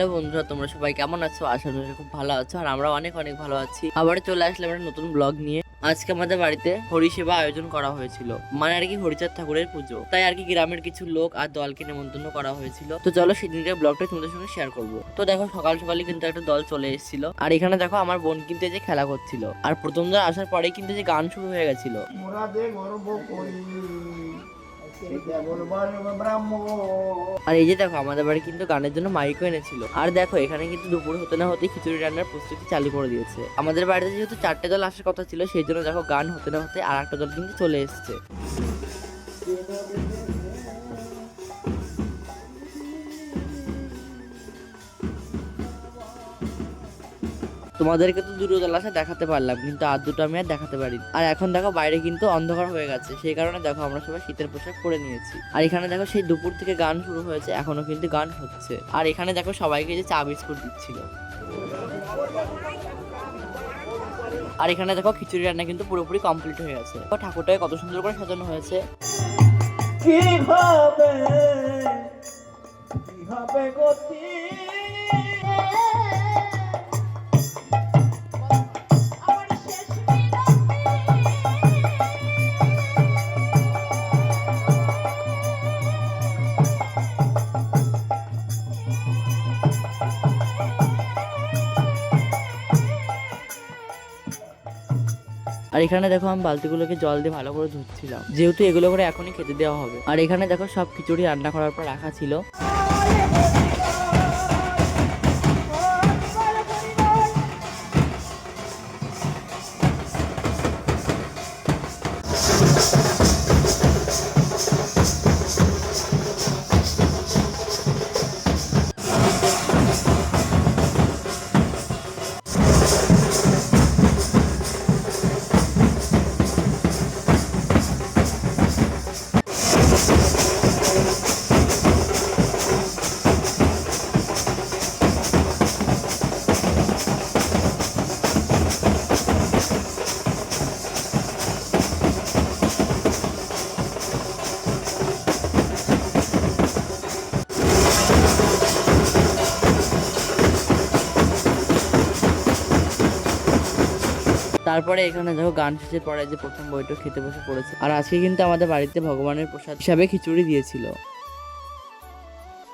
Hello বন্ধুরা, তোমরা সবাই কেমন আছো? আশা করি খুব ভালো আছো, আর আমরা অনেক অনেক ভালো আছি। আবার চলে আসলাম একটা নতুন ব্লগ নিয়ে। আজকে আমাদের বাড়িতে হরিসেবা আয়োজন করা হয়েছিল মানে আর কি হরিচাঁদ ঠাকুরের পুজো। তাই আর কি গ্রামের কিছু লোক আর দলকে নেমন্তন্ন করা হয়েছিল। তো চলো সেদিনকার ব্লগটা তোমাদের সঙ্গে শেয়ার করব। তো দেখো, সকাল সকালে কিন্তু একটা দল চলে এসেছিল। আর এখানে দেখো, আমার বোন কিন্তু যে খেলা করছিল। আর প্রথম বার আসার পরেই কিন্তু যে গান শুরু হয়ে গেছিল। আর এই যে দেখো, আমাদের বাড়ি কিন্তু গানের জন্য মাইকও এনেছিল। আর দেখো, এখানে কিন্তু দুপুর হতে না হতে খিচুড়ি রান্নার প্রস্তুতি চালু করে দিয়েছে। আমাদের বাড়িতে যেহেতু চারটে দল আসার কথা ছিল, সেই জন্য দেখো, গান হতে না হতে আর একটা দল কিন্তু চলে এসেছে। তোমাদেরকে তো দুটো দল দেখাতে পারলাম, কিন্তু আর দুটো আমি আর দেখাতে পারি আর এখন দেখো বাইরে কিন্তু অন্ধকার হয়ে গেছে, সেই কারণে দেখো আমরা সবাই শীতের পোশাক পরে নিয়েছি। আর এখানে দেখো সেই দুপুর থেকে গান শুরু হয়েছে, এখনও কিন্তু গান হচ্ছে। আর এখানে দেখো সবাইকে যে চা বিস্কুট দিচ্ছিল। আর এখানে দেখো খিচুড়ি রান্না কিন্তু পুরোপুরি কমপ্লিট হয়ে গেছে। ঠাকুরটাকে কত সুন্দর করে সাজানো হয়েছে। আর এখানে দেখো আমি বালতিগুলোকে জল দিয়ে ভালো করে ধুচ্ছিলাম। যেহেতু এগুলো করে এখনই খেতে দেওয়া হবে। আর এখানে দেখো সব খিচুড়ি রান্না করার পর রাখা ছিল। তারপরে এখানে দেখো গান শেষের পরে যে প্রথম বইটা খেতে বসে পড়েছে। আর আজকে কিন্তু আমাদের বাড়িতে ভগবানের প্রসাদ হিসাবে খিচুড়ি দিয়েছিল।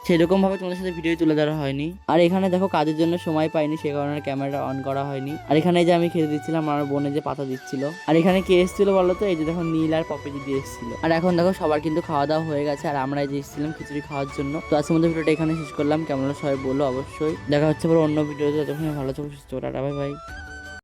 সেরকম ভাবে তোমাদের সাথে ভিডিও তুলে ধরা হয়নি। আর এখানে দেখো কাজের জন্য সময় পাইনি, সে কারণে ক্যামেরা অন করা হয়নি। আর এখানে যে আমি খেতে দিচ্ছিলাম, আমার বোনে যে পাতা দিচ্ছিল। আর এখানে কে এসেছিল বলো তো? এই যে দেখো নীল আর পপেজি দিয়ে এসেছিল। আর এখন দেখো সবার কিন্তু খাওয়া দাওয়া হয়ে গেছে, আর আমরা এই যে এসেছিলাম খিচুড়ি খাওয়ার জন্য। তো আজকের মধ্যে ভিডিওটা এখানে শেষ করলাম। কেমন সবাই বলো অবশ্যই। দেখা হচ্ছে পরে অন্য ভিডিওতে। ততক্ষণ ভালো থাকো, সুস্থ টাটা বাই বাই